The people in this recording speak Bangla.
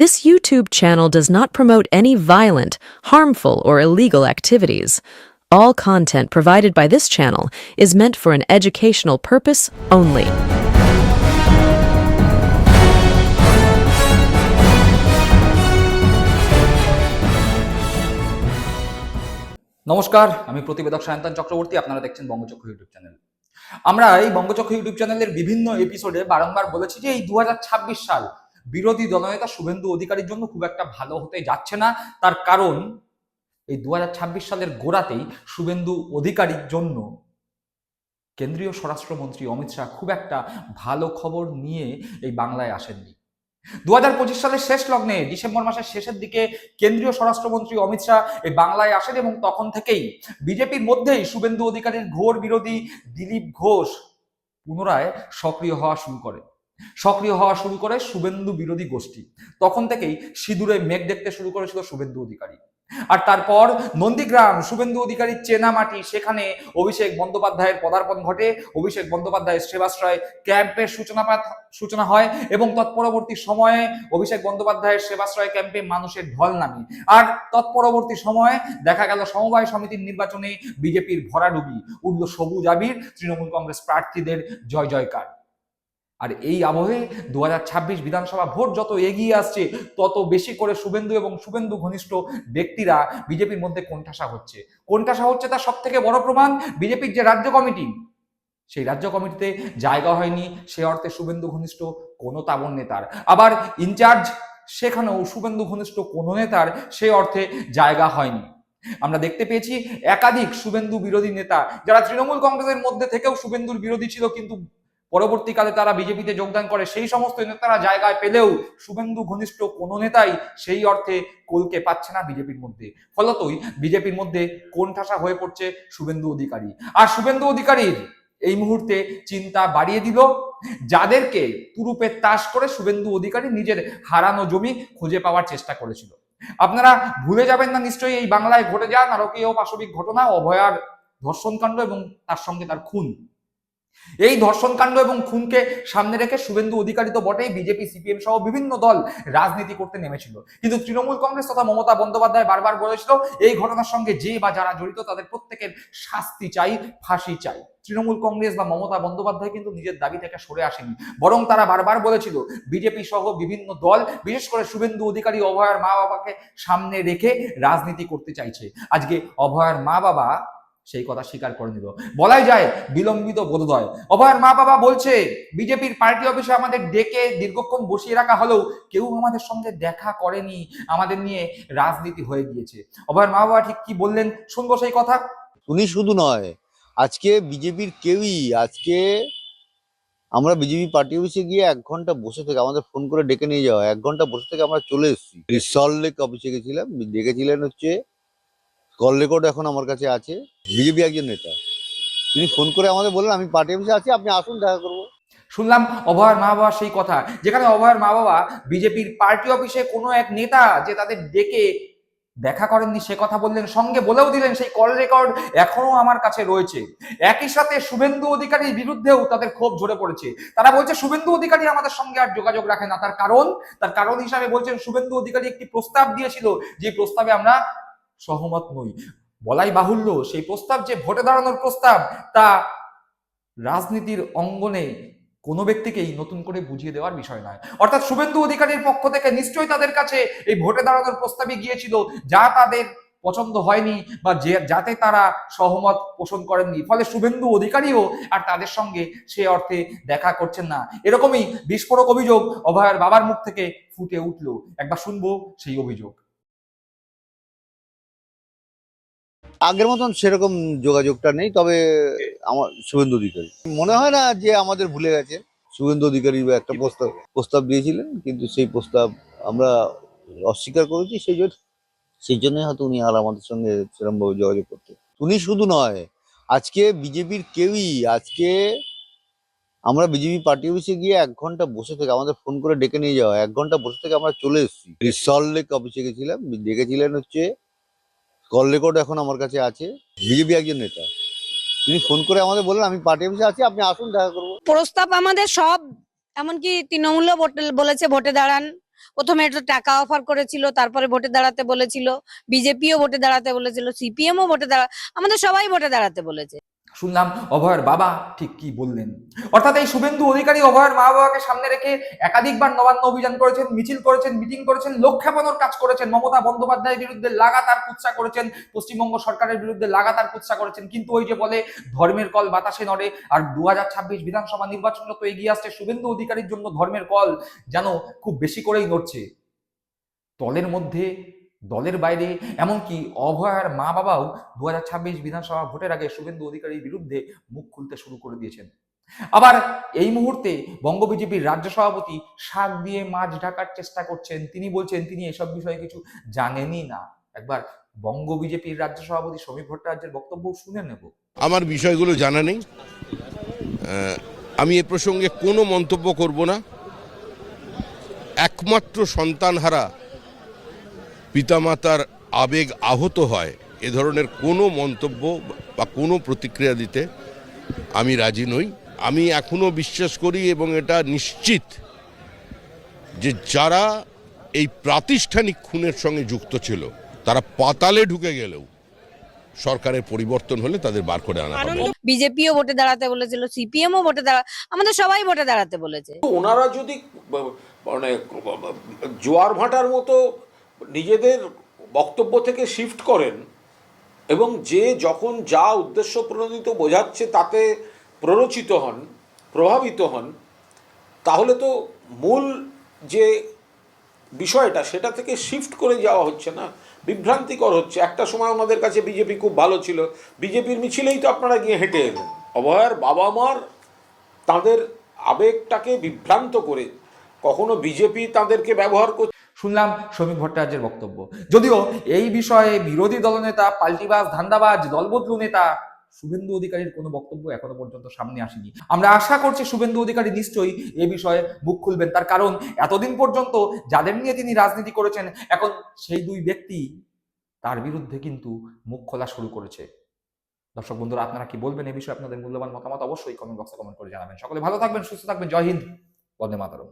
This YouTube channel does not promote any violent, harmful, or illegal activities. All content provided by this channel is meant for an educational purpose only. নমস্কার আমি প্রতিবেদক সায়ন্তন চক্রবর্তী আপনারা দেখছেন বঙ্গচক্র ইউটিউব চ্যানেল আমরা এই বঙ্গচক্র ইউটিউব চ্যানেলের বিভিন্ন এপিসোডে বারংবার বলেছি যে এই দু সাল বিরোধী দলনেতা শুভেন্দু অধিকারীর জন্য খুব একটা ভালো হতে যাচ্ছে না। তার কারণ এই দু হাজার ছাব্বিশ সালের গোড়াতেই শুভেন্দু অধিকারীর জন্য কেন্দ্রীয় স্বরাষ্ট্রমন্ত্রী অমিত শাহ খুব একটা ভালো খবর নিয়ে এই বাংলায় আসেননি। দু হাজার পঁচিশ সালের শেষ লগ্নে ডিসেম্বর মাসের শেষের দিকে কেন্দ্রীয় স্বরাষ্ট্রমন্ত্রী অমিত শাহ এই বাংলায় আসেন এবং তখন থেকেই বিজেপির মধ্যেই শুভেন্দু অধিকারীর ঘোর বিরোধী দিলীপ ঘোষ পুনরায় সক্রিয় হওয়া শুরু করে সক্রিয় হওয়া শুরু করে শুভেন্দু বিরোধী গোষ্ঠী। তখন থেকেই সিঁদুরে মেঘ দেখতে শুরু করেছিল শুভেন্দু অধিকারী। আর তারপর নন্দীগ্রাম শুভেন্দু অধিকারীর চেনা মাটি, সেখানে অভিষেক বন্দ্যোপাধ্যায়ের পদার্পণ ঘটে। অভিষেক বন্দ্যোপাধ্যায়ের সেবাশ্রয় ক্যাম্পের সূচনাপাত সূচনা হয় এবং তৎপরবর্তী সময়ে অভিষেক বন্দ্যোপাধ্যায়ের সেবাশ্রয় ক্যাম্পে মানুষের ঢল নামে। আর তৎপরবর্তী সময়ে দেখা গেল সমবায় সমিতির নির্বাচনে বিজেপির ভরাডুবি, উঠল সবুজ আবির, তৃণমূল কংগ্রেস প্রার্থীদের জয় জয়কার। আর এই আবহে দু হাজার ছাব্বিশ বিধানসভা ভোট যত এগিয়ে আসছে, তত বেশি করে শুভেন্দু এবং শুভেন্দু ঘনিষ্ঠ ব্যক্তিরা বিজেপির মধ্যে কোণঠাসা হচ্ছে। কোণঠাসা হচ্ছে তার সব থেকে বড় প্রমাণ, বিজেপির যে রাজ্য কমিটি, সেই রাজ্য কমিটিতে জায়গা হয়নি, সে অর্থে শুভেন্দু ঘনিষ্ঠ কোনো তাবন নেতার। আবার ইনচার্জ সেখানেও শুভেন্দু ঘনিষ্ঠ কোনো নেতার, সে অর্থে জায়গা হয়নি। আমরা দেখতে পেয়েছি একাধিক শুভেন্দু বিরোধী নেতা, যারা তৃণমূল কংগ্রেসের মধ্যে থেকেও শুভেন্দুর বিরোধী ছিল কিন্তু পরবর্তীকালে তারা বিজেপিতে যোগদান করে, সেই সমস্ত নেতারা জায়গায় পেলেও শুভেন্দু ঘনিষ্ঠ কোনো নেতাই সেই অর্থে কোলকে পাচ্ছে না বিজেপির মধ্যে। ফলতই বিজেপির মধ্যে কোন ঠাসা হয়ে পড়ছে শুভেন্দু অধিকারী। আর শুভেন্দু অধিকারীর এই মুহূর্তে চিন্তা বাড়িয়ে দিল, যাদেরকে তুরুপে তাস করে শুভেন্দু অধিকারী নিজের হারানো জমি খুঁজে পাওয়ার চেষ্টা করেছিল। আপনারা ভুলে যাবেন না, নিশ্চয়ই এই বাংলায় ঘটে যান নারকীয় পাশবিক ঘটনা, অভয়ার ধর্ষণকাণ্ড এবং তার সঙ্গে তার খুন। এই ধর্ষণকাণ্ড এবং খুনকে সামনে রেখে শুভেন্দু অধিকারী তো বটেই, বিজেপি, সিপিএম সহ বিভিন্ন দল রাজনীতি করতে নেমেছিল। কিন্তু তৃণমূল কংগ্রেস তথা মমতা বন্দ্যোপাধ্যায় বারবার বলেছিল, এই ঘটনার সঙ্গে যে বা যারা জড়িত তাদের প্রত্যেকের শাস্তি চাই, ফাঁসি চাই। তৃণমূল কংগ্রেস বা মমতা বন্দ্যোপাধ্যায় কিন্তু নিজের দাবি থেকে সরে আসেনি। বরং তারা বারবার বলেছিল, বিজেপি সহ বিভিন্ন দল, বিশেষ করে শুভেন্দু অধিকারী, অভয়ার মা বাবাকে সামনে রেখে রাজনীতি করতে চাইছে। আজকে অভয়ার মা বাবা সেই কথা স্বীকার করে নিল। বলাই যায় বিলম্বিত বোধোদয়। অভয়ের মা বাবা বলছে, বিজেপির পার্টি অফিসে আমাদের ডেকে দীর্ঘক্ষণ বসিয়ে রাখা হলেও কেউ আমাদের সঙ্গে দেখা করেনি, আমাদের নিয়ে রাজনীতি হয়ে গিয়েছে। অভয়ের মা বাবা ঠিক কি বললেন, শুনব সেই কথা? উনি শুধু নয়, আজকে বিজেপির কেউই, আজকে আমরা বিজেপি পার্টি অফিসে গিয়ে এক ঘণ্টা বসে থেকে আমাদের ফোন করে ডেকে নিয়ে যাওয়া, এক ঘণ্টা বসে থেকে আমরা চলে এসেছি। সল্ট লেক অফিসে গেছিলাম ডেকেছিলেন হচ্ছে কল রেকর্ড এখন আমার কাছে আছে, বিজেপি একজন নেতা। তিনি ফোন করে আমাদের বললেন, আমি পার্টি অফিসে আছি, আপনি আসুন, দেখা করব। শুনলাম অভয়ের মা বাবা সেই কথা, যেখানে অভয়ের মা বাবা বিজেপির পার্টি অফিসে কোনো এক নেতা যে তাদের ডেকে দেখা করেননি, সে কথা বললেন, সঙ্গে বলেও দিলেন, সেই কল রেকর্ড এখনও আমার কাছে রয়েছে। একই সাথে শুভেন্দু অধিকারীর বিরুদ্ধেও তাদের ক্ষোভ ঝরে পড়েছে। তারা বলছে, শুভেন্দু অধিকারী আমাদের সঙ্গে আর যোগাযোগ রাখে না। তার কারণ তার কারণ হিসাবে বলছেন, শুভেন্দু অধিকারী একটি প্রস্তাব দিয়েছিল, যে প্রস্তাবে আমরা সহমত নই। বলাই বাহুল্য, সেই প্রস্তাব যে ভোটে দাঁড়ানোর প্রস্তাব, তা রাজনীতির অঙ্গনে কোনো ব্যক্তিকেই নতুন করে বুঝিয়ে দেওয়ার বিষয় নয়। অর্থাৎ শুভেন্দু অধিকারীর পক্ষ থেকে নিশ্চয়ই তাদের কাছে এই ভোটে দাঁড়ানোর প্রস্তাবে গিয়েছিল, যা তাদের পছন্দ হয়নি বা যে, যাতে তারা সহমত পোষণ করেননি। ফলে শুভেন্দু অধিকারীও আর তাদের সঙ্গে সে অর্থে দেখা করছেন না। এরকমই বিস্ফোরক অভিযোগ অভয়ের বাবার মুখ থেকে ফুটে উঠল। একবার শুনব সেই অভিযোগ। আগের মতন সেরকম যোগাযোগটা নেই, তবে আমার শুভেন্দু অধিকারী। মনে হয় না যে আমাদের ভুলে গেছে। শুভেন্দু অধিকারী একটা প্রস্তাব প্রস্তাব দিয়েছিলেন, কিন্তু সেই প্রস্তাব আমরা অস্বীকার করেছি, সেই জন্য, সেই জন্যই হয়তো উনি আর আমাদের সঙ্গে সেরকমভাবে যোগাযোগ করতে। উনি শুধু নয়, আজকে বিজেপির কেউই, আজকে আমরা বিজেপি পার্টি অফিসে গিয়ে এক ঘণ্টা বসে থেকে, আমাদের ফোন করে ডেকে নিয়ে যাওয়া, এক ঘণ্টা বসে থেকে আমরা চলে এসেছি। সল্ট লেক অফিসে গেছিলাম ডেকেছিলেন হচ্ছে কল রেকর্ড এখন আমার কাছে আছে, বিজেপি একজন নেতা। তিনি ফোন করে আমাদের বললেন, আমি পার্টি অফিসে আছি, আপনি আসুন, দেখা করব। প্রস্তাব আমাদের সব, এমনকি তৃণমূলও ভোটে- বলেছে, ভোটে দাঁড়ান। প্রথমে একটু টাকা অফার করেছিল, তারপরে ভোটে দাঁড়াতে বলেছিল, বিজেপিও ভোটে দাঁড়াতে বলেছিল, সিপিএমও ভোটে দাঁড়া, আমাদের সবাই ভোটে দাঁড়াতে বলেছে। শুনলাম অভয়ের বাবা ঠিক কি বললেন। অর্থাৎ এই শুভেন্দু অধিকারী অভয়ের মা বাবাকে সামনে রেখে একাধিকবার নবান্ন অভিযান করেছেন, মিছিল করেছেন, মিটিং করেছেন লক্ষ্যাপনর কাজ করেছেন। মমতা বন্দ্যোপাধ্যায়ের বিরুদ্ধে লাগাতার কুৎসা করেছেন, পশ্চিমবঙ্গ সরকারের বিরুদ্ধে লাগাতার কুৎসা করেছেন। কিন্তু ওই যে বলে, ধর্মের কল বাতাসে নড়ে, আর দু হাজার ছাব্বিশ বিধানসভা নির্বাচন তো এগিয়ে আসছে শুভেন্দু অধিকারীর জন্য ধর্মের কল যেন খুব বেশি করেই নড়ছে। দলের মধ্যে দলের বাইরে, এমনকি অভয়ার মা বাবাও দু হাজার ছাব্বিশ বিধানসভা ভোটের আগে শুভেন্দু অধিকারীর বিরুদ্ধে মুখ খুলতে শুরু করে দিয়েছেন। আবার এই মুহূর্তে বঙ্গ বিজেপির রাজ্য সভাপতি শাক দিয়ে মাছ ঢাকার চেষ্টা করছেন। তিনি বলছেন, তিনি এসব বিষয়ে কিছু জানেনই না। একবার বঙ্গ বিজেপির রাজ্য সভাপতি সমীপ ভট্টাচার্যের বক্তব্য শুনে নেব। আমার বিষয়গুলো জানা নেই। আমি এ প্রসঙ্গে কোনো মন্তব্য করব না। একমাত্র সন্তানহারা পিতামাতার আবেগ আহত হয় এ ধরনের কোনো মন্তব্য বা কোনো প্রতিক্রিয়া দিতে আমি রাজি নই। আমি এখনও বিশ্বাস করি এবং এটা নিশ্চিত যে যারা এই প্রাতিষ্ঠানিক খুনের সঙ্গে যুক্ত ছিল তারা পাতালে ঢুকে গেলেও সরকারের পরিবর্তন হলে তাদের বার করে আনা হবে। বিজেপিও ভোটে দাঁড়াতে বলেছিল সিপিএমও ভোটে দাঁড়া আমাদের সবাই ভোটে দাঁড়াতে বলেছে। ওনারা যদি মানে জোয়ার ভাটার মতো নিজেদের বক্তব্য থেকে শিফট করেন এবং যে যখন যা উদ্দেশ্য প্রণোদিত বোঝাচ্ছে তাতে প্ররোচিত হন, প্রভাবিত হন, তাহলে তো মূল যে বিষয়টা সেটা থেকে শিফট করে যাওয়া হচ্ছে না, বিভ্রান্তিকর হচ্ছে। একটা সময় আমাদের কাছে বিজেপি খুব ভালো ছিল। বিজেপির মিছিলেই তো আপনারা গিয়ে হেঁটে এলেন। অভয়ার বাবা মার তাদের আবেগটাকে বিভ্রান্ত করে কখনো বিজেপি তাদেরকে ব্যবহার করছে শুনলাম সমীপ ভট্টাচার্যের বক্তব্য। যদিও এই বিষয়ে বিরোধী দলনেতা, পাল্টিবাজ, ধান্দাবাজ, দলবদলু নেতা শুভেন্দু অধিকারীর কোনো বক্তব্য এখনও পর্যন্ত সামনে আসেনি। আমরা আশা করছি শুভেন্দু অধিকারী নিশ্চয়ই এ বিষয়ে মুখ খুলবেন। তার কারণ এতদিন পর্যন্ত যাদের নিয়ে তিনি রাজনীতি করেছেন, এখন সেই দুই ব্যক্তি তার বিরুদ্ধে কিন্তু মুখ খোলা শুরু করেছে। দর্শক বন্ধুরা, আপনারা কি বলবেন এ বিষয়ে আপনাদের মূল্যবান মতামত অবশ্যই কমেন্ট বক্সে কমেন্ট করে জানাবেন। সকলে ভালো থাকবেন, সুস্থ থাকবেন। জয় হিন্দ। বন্দে মাতারম।